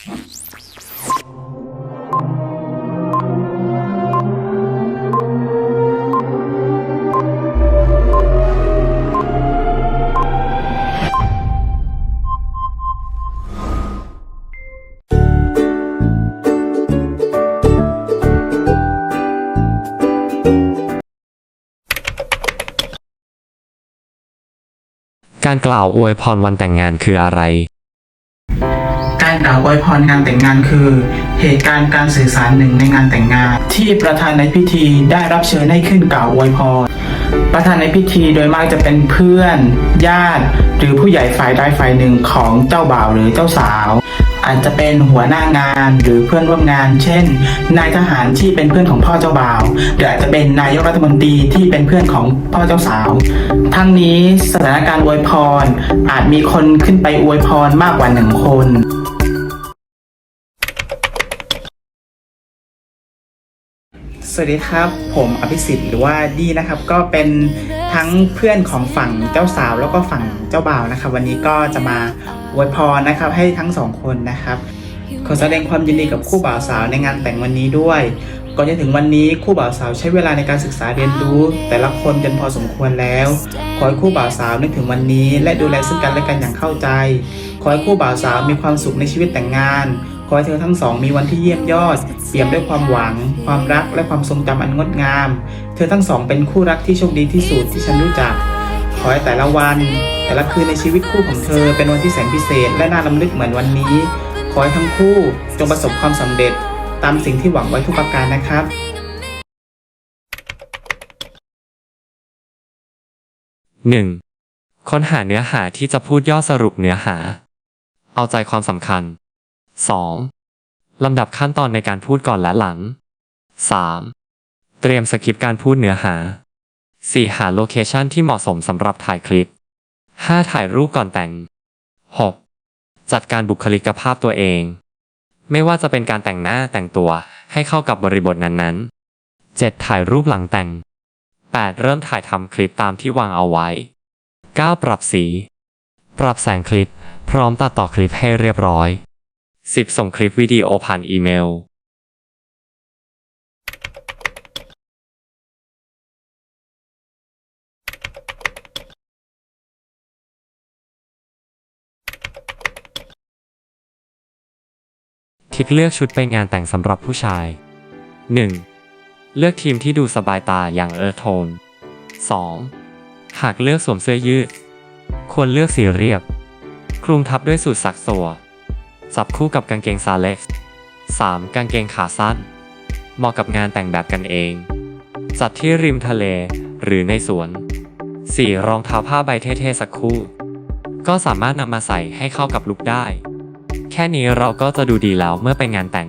การกล่าวอวยพรวันแต่งงานคืออะไร การกล่าวอวยพรงานแต่งงานคือ เหตุการณ์การสื่อสารหนึ่งในงานแต่งงาน ที่ประธานในพิธีได้รับเชิญให้ขึ้นกล่าวอวยพร ประธานในพิธีโดยมากจะเป็นเพื่อน ญาติ หรือผู้ใหญ่ฝ่ายใดฝ่ายหนึ่งของเจ้าบ่าวหรือเจ้าสาว อาจจะเป็นหัวหน้างานหรือเพื่อนร่วมงาน เช่น นายทหารที่เป็นเพื่อนของพ่อเจ้าบ่าวหรืออาจจะเป็นนายกรัฐมนตรีที่เป็นเพื่อนของพ่อเจ้าสาว ทั้งนี้สถานการณ์อวยพรอาจมีคนขึ้นไปอวยพรมากกว่าหนึ่งคน สวัสดีครับ ผมอภิสิทธิ์หรือว่าดีนะครับ ก็เป็นทั้งเพื่อนของฝั่งเจ้าสาวแล้วก็ฝั่งเจ้าบ่าวนะครับ วันนี้ก็จะมาอวยพรนะครับ ให้ทั้งสองคนนะครับ ขอแสดงความยินดีกับคู่บ่าวสาวในงานแต่งวันนี้ด้วย ก่อนจะถึงวันนี้คู่บ่าวสาวใช้เวลาในการศึกษาเรียนรู้ แต่ละคนจนพอสมควรแล้ว ขอให้คู่บ่าวสาวนึกถึงวันนี้ และดูแลซึ่งกันและกันอย่างเข้าใจ ขอให้คู่บ่าวสาวมีความสุขในชีวิตแต่งงาน ขอให้เธอทั้งสองมีวันที่เยี่ยมยอด เปี่ยมด้วยความหวัง ความรักและความทรงจำอันงดงาม เธอทั้งสองเป็นคู่รักที่โชคดีที่สุดที่ฉันรู้จัก ขอให้แต่ละวัน แต่ละคืนในชีวิตคู่ของเธอ เป็นวันที่แสนพิเศษ และน่าลำลึกเหมือนวันนี้ ขอให้ทั้งคู่จงประสบความสำเร็จ ตามสิ่งที่หวังไว้ทุกประการนะครับ 1. ค้นหาเนื้อหาที่จะพูดย่อสรุปเนื้อหา เอาใจความสำคัญ 2. ลำดับขั้นตอนในการพูดก่อนและหลัง 3. เตรียมสคริปต์การพูดเนื้อหา 4. หาโลเคชันที่เหมาะสมสำหรับถ่ายคลิป 5. ถ่ายรูปก่อนแต่ง 6. จัดการบุคลิกภาพตัวเอง ไม่ว่าจะเป็นการแต่งหน้าแต่งตัวให้เข้ากับบริบทนั้นๆ 7. ถ่ายรูปหลังแต่ง 8. เริ่มถ่ายทำคลิปตามที่วางเอาไว้ 9. ปรับสี ปรับแสงคลิป พร้อมตัดต่อคลิปให้เรียบร้อย 10. ส่งคลิปวิดีโอผ่านอีเมล ทิกเลือกชุดไปงานแต่งสำหรับผู้ชาย 1. เลือกทีมที่ดูสบายตาอย่างเอิร์โทน 2. หากเลือกสวมเสื้อยืด ควรเลือกสีเรียบ คลุมทับด้วยสูทสักสัว จับคู่กับกางเกงซาเล็ก 3. กางเกงขาสั้น เหมาะกับงานแต่งแบบกันเอง จัดที่ริมทะเลหรือในสวน 4. รองเท้าผ้าใบเท่ๆสักคู่ ก็สามารถนำมาใส่ให้เข้ากับลุคได้ แค่นี้เราก็จะดูดีแล้วเมื่อไปงานแต่ง